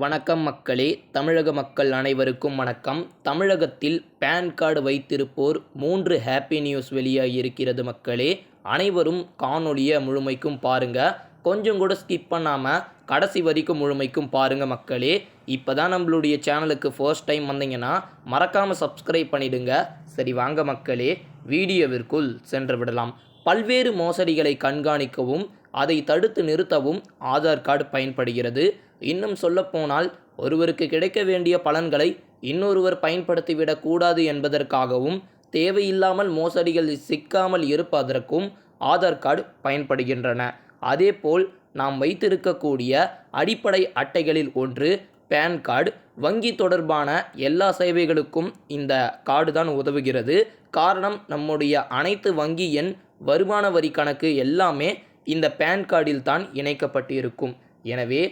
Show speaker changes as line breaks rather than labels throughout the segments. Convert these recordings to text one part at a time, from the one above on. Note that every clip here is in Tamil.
வணக்கம் மக்களே தமிழக மக்கள் அனைவருக்கும் வணக்கம். தமிழகத்தில் பேன் கார்டு வைத்திருப்போர் மூன்று ஹாப்பி நியூஸ் வெளியாகி இருக்கிறது மக்களே. அனைவரும் காணொலியை முழுமைக்கும் பாருங்க. கொஞ்சம் கூட ஸ்கிப் பண்ணாமல் கடைசி வரைக்கும் முழுமைக்கும் பாருங்கள் மக்களே. இப்போ தான் நம்மளுடைய சேனலுக்கு ஃபர்ஸ்ட் டைம் வந்தீங்கன்னா மறக்காமல் சப்ஸ்கிரைப் பண்ணிடுங்க. சரி வாங்க மக்களே. வீடியோவிற்குள் சென்று விடலாம். பல்வேறு மோசடிகளை கண்காணிக்கவும் அதை தடுத்து நிறுத்தவும் ஆதார் கார்டு பயன்படுகிறது. இன்னும் சொல்லப்போனால் ஒருவருக்கு கிடைக்க வேண்டிய பலன்களை இன்னொருவர் பயன்படுத்திவிடக் கூடாது என்பதற்காகவும் தேவையில்லாமல் மோசடிகள் சிக்காமல் இருப்பதற்கும் ஆதார் கார்டு பயன்படுகின்றன. அதேபோல் நாம் வைத்திருக்கக்கூடிய அடிப்படை அட்டைகளில் ஒன்று பேன் கார்டு. வங்கி தொடர்பான எல்லா சேவைகளுக்கும் இந்த கார்டு தான் உதவுகிறது. காரணம் நம்முடைய அனைத்து வங்கி எண் வருமான வரி கணக்கு எல்லாமே இந்த பேன் கார்டில் தான் இணைக்கப்பட்டு இருக்கும் எனவே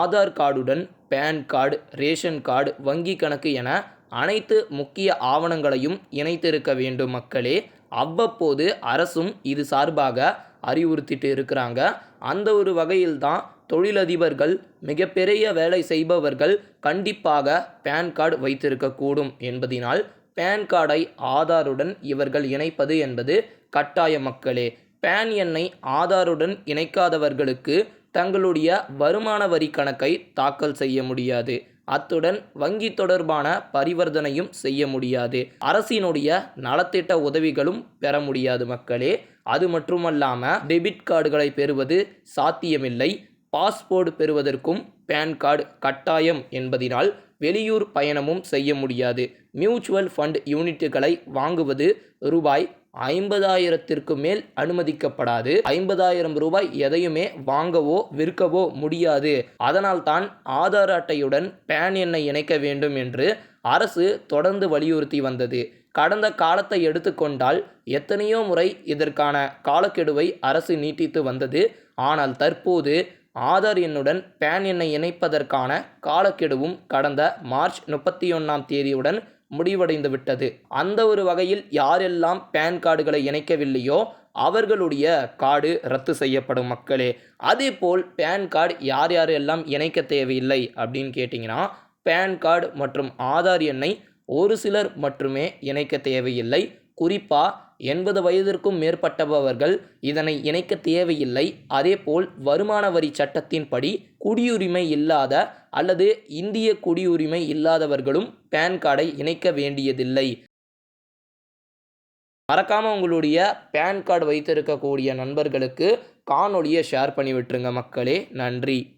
ஆதார் கார்டுடன் பேன் கார்டு ரேஷன் கார்டு வங்கி கணக்கு என அனைத்து முக்கிய ஆவணங்களையும் இணைத்திருக்க வேண்டும் மக்களே. அவ்வப்போது அரசும் இது சார்பாக அறிவுறுத்திட்டு இருக்கிறாங்க. அந்த ஒரு வகையில் தான் தொழிலதிபர்கள் மிகப்பெரிய வேலை செய்பவர்கள் கண்டிப்பாக பேன் கார்டு வைத்திருக்கக்கூடும் என்பதினால் பேன் கார்டை ஆதாருடன் இவர்கள் இணைப்பது என்பது கட்டாய மக்களே. பேன் எண்ணை ஆதாருடன் இணைக்காதவர்களுக்கு தங்களுடைய வருமான வரி கணக்கை தாக்கல் செய்ய முடியாது. அத்துடன் வங்கி தொடர்பான பரிவர்த்தனையும் செய்ய முடியாது. அரசினுடைய நலத்திட்ட உதவிகளும் பெற முடியாது மக்களே. அது மட்டுமல்லாமல் டெபிட் கார்டுகளை பெறுவது சாத்தியமில்லை. பாஸ்போர்ட் பெறுவதற்கும் பேன் கார்டு கட்டாயம் என்பதினால் வெளியூர் பயணமும் செய்ய முடியாது. மியூச்சுவல் ஃபண்ட் யூனிட்டுகளை வாங்குவது ரூபாய் ஐம்பதாயிரத்திற்கு மேல் அனுமதிக்கப்படாது. ஐம்பதாயிரம் ரூபாய் எதையுமே வாங்கவோ விற்கவோ முடியாது. அதனால் தான் ஆதார் அட்டையுடன் பேன் எண்ணை இணைக்க வேண்டும் என்று அரசு தொடர்ந்து வலியுறுத்தி வந்தது. கடந்த காலத்தை எடுத்துக்கொண்டால் எத்தனையோ முறை இதற்கான காலக்கெடுவை அரசு நீட்டித்து வந்தது. ஆனால் தற்போது ஆதார் எண்ணுடன் பேன் எண்ணை இணைப்பதற்கான காலக்கெடுவும் கடந்த மார்ச் முப்பத்தி ஒன்றாம் தேதியுடன் முடிவடைந்து விட்டது. அந்த ஒரு வகையில் யாரெல்லாம் பேன் கார்டுகளை இணைக்கவில்லையோ அவர்களுடைய கார்டு ரத்து செய்யப்படும் மக்களே. அதே போல் பேன் கார்டு யார் யாரெல்லாம் இணைக்க தேவையில்லை அப்படின்னு கேட்டிங்கன்னா பேன் கார்டு மற்றும் ஆதார் எண்ணை ஒரு சிலர் மட்டுமே இணைக்க தேவையில்லை. குறிப்பாக எண்பது வயதிற்கும் மேற்பட்டவர்கள் இதனை இணைக்க தேவையில்லை. அதேபோல் வருமான வரி சட்டத்தின்படி குடியுரிமை இல்லாத அல்லது இந்திய குடியுரிமை இல்லாதவர்களும் பேன் கார்டை இணைக்க வேண்டியதில்லை. மறக்காமல் உங்களுடைய பேன் கார்டு வைத்திருக்கக்கூடிய நண்பர்களுக்கு காணொலியை ஷேர் பண்ணி விட்டுருங்க மக்களே. நன்றி.